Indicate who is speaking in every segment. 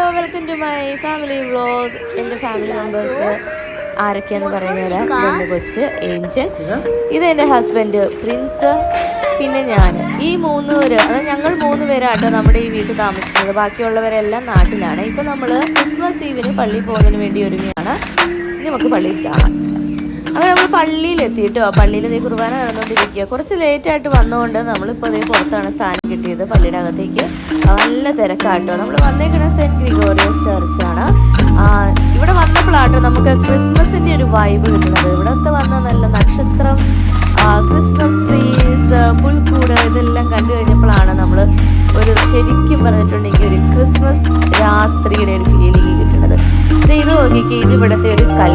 Speaker 1: Hello welcome to my family vlog. എന്റെ family members ആരൊക്കെയാന്ന് പറയുന്നത് എന്റെ കൊച്ച് ഏഞ്ചൽ. ഇത് എന്റെ ഹസ്ബൻഡ് പ്രിൻസ്. പിന്നെ ഞാൻ. ഈ മൂന്ന് പേര് അതായത് ഞങ്ങൾ മൂന്ന് പേരാട്ടോ നമ്മുടെ ഈ വീട്ടിൽ താമസിക്കുന്നത്. ബാക്കിയുള്ളവരെല്ലാം നാട്ടിലാണ്. ഇപ്പം നമ്മൾ ക്രിസ്മസ് ഈവിന് പള്ളിയിൽ പോകുന്നതിന് വേണ്ടി ഒരുങ്ങിയാണ് നമുക്ക് പള്ളിയിൽ കാണാം. അങ്ങനെ നമ്മൾ പള്ളിയിലെത്തിയിട്ടോ പള്ളിയിൽ ഇതേ കുർബാന നടന്നുകൊണ്ടിരിക്കുക. കുറച്ച് ലേറ്റായിട്ട് വന്നതുകൊണ്ട് നമ്മളിപ്പോൾ അതേ പുറത്താണ് സ്ഥാനം കിട്ടിയത് പള്ളിയുടെ അകത്തേക്ക്. നല്ല തിരക്കാട്ടോ. നമ്മൾ വന്നേക്കണ സെന്റ് ഗ്രിഗോറിയസ് ചർച്ചാണ്. ഇവിടെ വന്നപ്പോഴാട്ടോ നമുക്ക് ക്രിസ്മസിന്റെ ഒരു വൈബ് കിട്ടുന്നത്. ഇവിടുത്തെ വന്ന നല്ല നക്ഷത്രം ക്രിസ്മസ് ട്രീസ് പുൽക്കൂട് ഇതെല്ലാം കണ്ടു കഴിഞ്ഞപ്പോഴാണ് നമ്മൾ ഒരു ശരിക്കും പറഞ്ഞിട്ടുണ്ടെങ്കിൽ ഒരു ക്രിസ്മസ് രാത്രിയുടെ ഒരു ഫീലിംഗ് കിട്ടുന്നത്. ഇത് നോക്കിക്കേ ഇത് ഇവിടുത്തെ ഒരു കൽ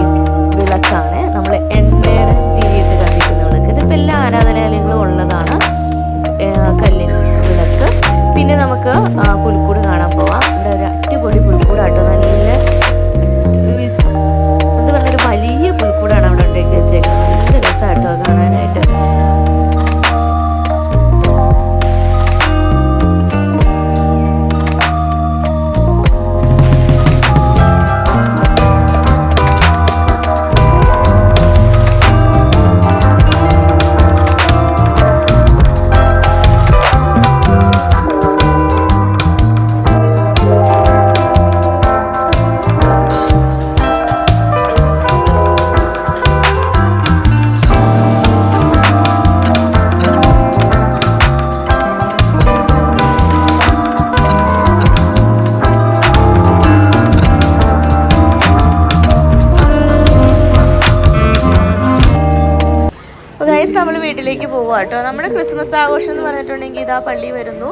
Speaker 1: വീട്ടിലേക്ക് പോവുക കേട്ടോ. നമ്മുടെ ക്രിസ്മസ് ആഘോഷം എന്ന് പറഞ്ഞിട്ടുണ്ടെങ്കിൽ ഇതാ പള്ളി വരുന്നു.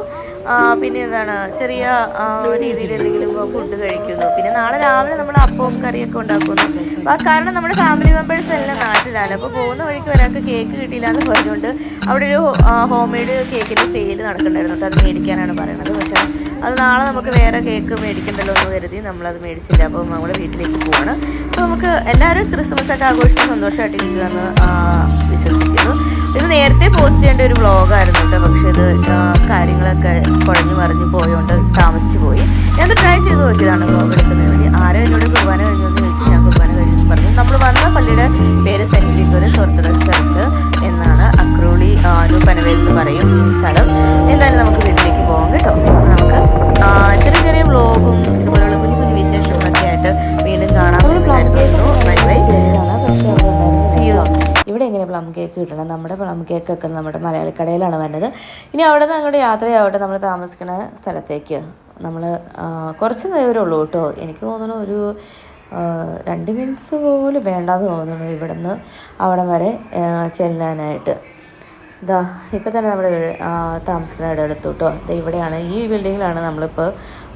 Speaker 1: പിന്നെ എന്താണ് ചെറിയ രീതിയിൽ എന്തെങ്കിലും ഫുഡ് കഴിക്കുന്നു. പിന്നെ നാളെ രാവിലെ നമ്മൾ അപ്പവും കറിയൊക്കെ ഉണ്ടാക്കുന്നു. അപ്പോൾ ആ കാരണം നമ്മുടെ ഫാമിലി മെമ്പേഴ്സ് എല്ലാം നാട്ടിലാണ്. അപ്പോൾ പോകുന്ന വഴിക്ക് ഒരാൾക്ക് കേക്ക് കിട്ടിയില്ല എന്ന് പറഞ്ഞുകൊണ്ട് അവിടെ ഒരു ഹോം മെയ്ഡ് കേക്കിന്റെ സെയിൽ നടക്കുന്നുണ്ടായിരുന്നു കേട്ടോ. അത് മേടിക്കാനാണ് പറയുന്നത്. പക്ഷേ അത് നാളെ നമുക്ക് വേറെ കേക്ക് മേടിക്കണ്ടല്ലോ എന്ന് കരുതി നമ്മളത് മേടിച്ചില്ല. അപ്പോൾ നമ്മൾ വീട്ടിലേക്ക് പോവാണ്. അപ്പോൾ നമുക്ക് എല്ലാവരും ക്രിസ്മസ് ഒക്കെ ആഘോഷിച്ച് സന്തോഷമായിട്ടിരിക്കുക എന്ന് വിശ്വസിക്കുന്നു. നേരത്തെ പോസ്റ്റ് ചെയ്യേണ്ട ഒരു വ്ളോഗായിരുന്നു കേട്ടോ പക്ഷെ ഇത് കാര്യങ്ങളൊക്കെ കുഴഞ്ഞു മറിഞ്ഞു പോയതുകൊണ്ട് താമസിച്ചു പോയി. ഞാൻ ട്രൈ ചെയ്ത് നോക്കിയതാണ് വ്ളോഗ് കേക്ക് കിട്ടണം. നമ്മുടെ പ്ലം കേക്കൊക്കെ നമ്മുടെ മലയാളി കടയിലാണ് വരുന്നത് ഇനി അവിടെ നിന്ന് അങ്ങോട്ട് യാത്രയാവട്ടെ. നമ്മൾ താമസിക്കുന്ന സ്ഥലത്തേക്ക്. നമ്മൾ കുറച്ച് നേരമേ ഉള്ളൂ കേട്ടോ. എനിക്ക് തോന്നുന്നു ഒരു രണ്ട് മിനിറ്റ്സ് പോലും വേണ്ടാന്ന് തോന്നുന്നു ഇവിടുന്ന് അവിടം വരെ ചെല്ലാനായിട്ട്. ഇതാ ഇപ്പം തന്നെ നമ്മൾ താമസിക്കുന്ന ഇടം എടുത്തു കേട്ടോ ഇത് ഇവിടെയാണ് ഈ ബിൽഡിങ്ങിലാണ് നമ്മളിപ്പോൾ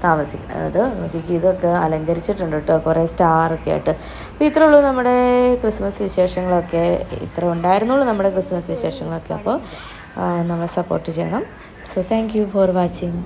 Speaker 1: താമസിക്കുന്നത്. നോക്കിക്ക് ഇതൊക്കെ അലങ്കരിച്ചിട്ടുണ്ട് കേട്ടോ കുറേ സ്റ്റാറൊക്കെ ആയിട്ട്. അപ്പോൾ ഇത്രേ ഉള്ളൂ നമ്മുടെ ക്രിസ്മസ് വിശേഷങ്ങളൊക്കെ. ഇത്ര ഉണ്ടായിരുന്നുള്ളൂ നമ്മുടെ ക്രിസ്മസ് വിശേഷങ്ങളൊക്കെ. അപ്പോൾ നമ്മളെ സപ്പോർട്ട് ചെയ്യണം. So thank you for watching